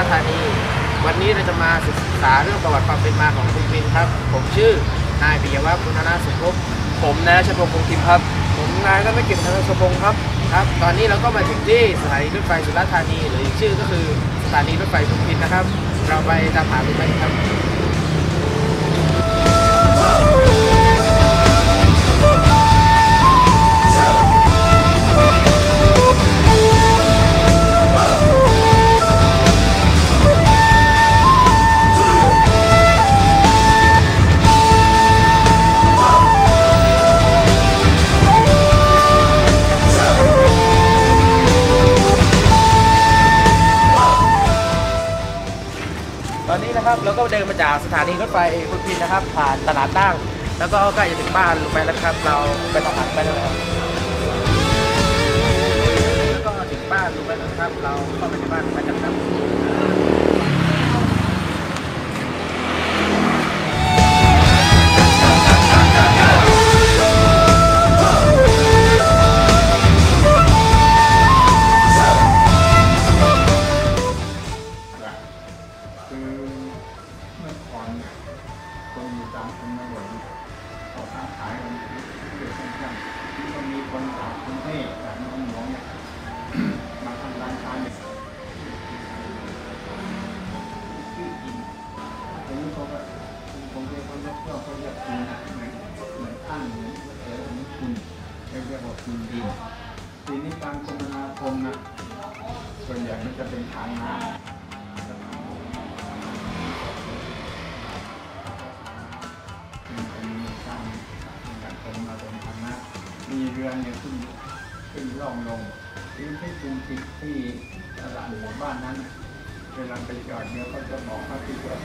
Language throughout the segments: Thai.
รงเรียนสุราษฎร์ธานี วันนี้เราจะมาศึกษาเรื่องประวัติความเป็นมาของคุณวินครับ ผมชื่อนายปิยวัฒน์คุณธนาสุภพผมนายชพงศ์คงทิมครับผมนายก็ไม่เก่งทางชพงศ์ครับครับ ตอนนี้เราก็มาถึงที่สถานีรถไฟสุราษฎร์ธานี หรืออีกชื่อก็คือสถานีรถไฟพุนพินนะครับ เราไปตามหาคุณวินครับ นนี้นะครับ แล้วก็เดินมาจากสถานีรถไฟพุทพินนะครับ ผ่านตลาดตั้ง แล้วก็ใกล้จะถึงบ้านลุงไปแล้วครับ เราไปต่องหันไปแล้วนะครับแล้วก็ถึงบ้านลุงไปแล้วครับ เราเข้าไปในบ้านลุงไปกันครับ จากกรุงเทพจากเมืองหลวงเนี่ยมาทำร้านค้าเนี่ยที่กินทีนี้เขาก็กรุงเทพเขาเรียกว่าเขาเรียกกินเหมือนเหมือนอั้นเหมือนเออเหมือนคุณเรียกว่าคุณดินทีนี้การคมนาคมนะส่วนใหญ่มันจะเป็นทางน้ำเป็นเป็นการเป็นการคมนาคมทางน้ำมีเรือเนี่ ขึ้นขึ้นล่องลงที่ที่กรุงทิพที่ตลาดหมู่บ้านนั้นเวลาไปจอดเนี่ยเขาจะบอกว่าที่จอด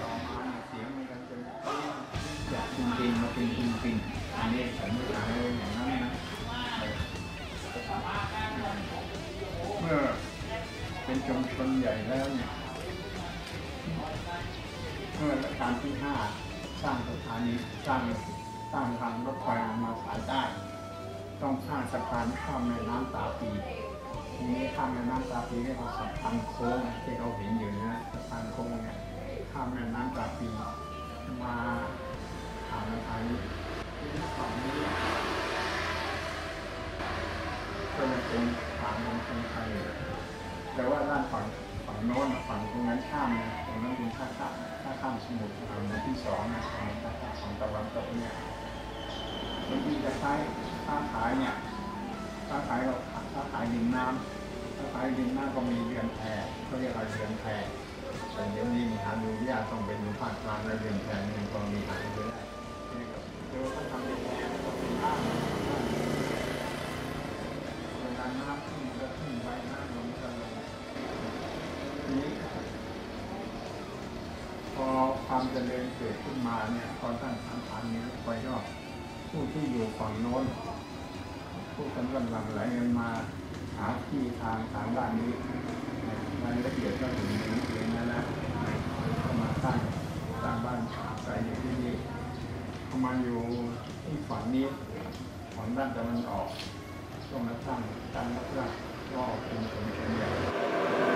ต่อมาเสียงมันกันจนจากคุณปินมาเป็นคุณปินอันนี้สันนิษฐานเลยอย่างนั้นนะเมื่อเป็นชุมชนใหญ่แล้วเนี่ย เมื่อรัชกาลที่ห้าสร้างสถานีสร้างสร้างทางรถไฟมาสายใต้ต้องสร้างสะพานข้ามแม่น้ำตาปีทีนี้ข้ามแม่น้ำตาปีเรียกว่าสะพานโค้งที่เราเห็นอยู่นะสะพานโค้งเนี่ยข้ามแม่น้ำตาปีมาผ่านสถานีที่ฝั่งนี้ก็จะเป็นฝั่งของคนไทยแต่ว่าด้านฝั่ง งโน้นฝั่งตรงนั้นข้ามนะตรงนั้นเป็นท่าข้ามท่าข้ามสมุทรฝั่งที่สองนะของท่าข้ามของตะวันตกเนี่ยบางทีจะใช้ค้าขายเนี่ยค้าขายเราค้าขายดินน้ำค้าขายดินน้ำก็มีเรือนแพเขาเรียกว่าเรือนแพแต่เดี๋ยวนี้มีหาดูยากต้องไปดูภาคกลางและเรือนแพนี่ ทีนี้ พอความเจริญเกิดขึ้นมาเนี่ยพอตั้งฐานฐานนี้ไปก็ผู้ที่อยู่ฝั่งโน้นผู้กำลังหลั่งไหลกันมาหาที่ทางทางด้านนี้รายละเอียดก็ถึงนี้เองนะนะก็มาสร้างสร้างบ้านอาศัยอยู่ที่นี่เขามาอยู่ที่ฝั่งนี้ฝั่งด้านตะวันออกก็มาสร้างการรักษาก็เป็นคนเชีย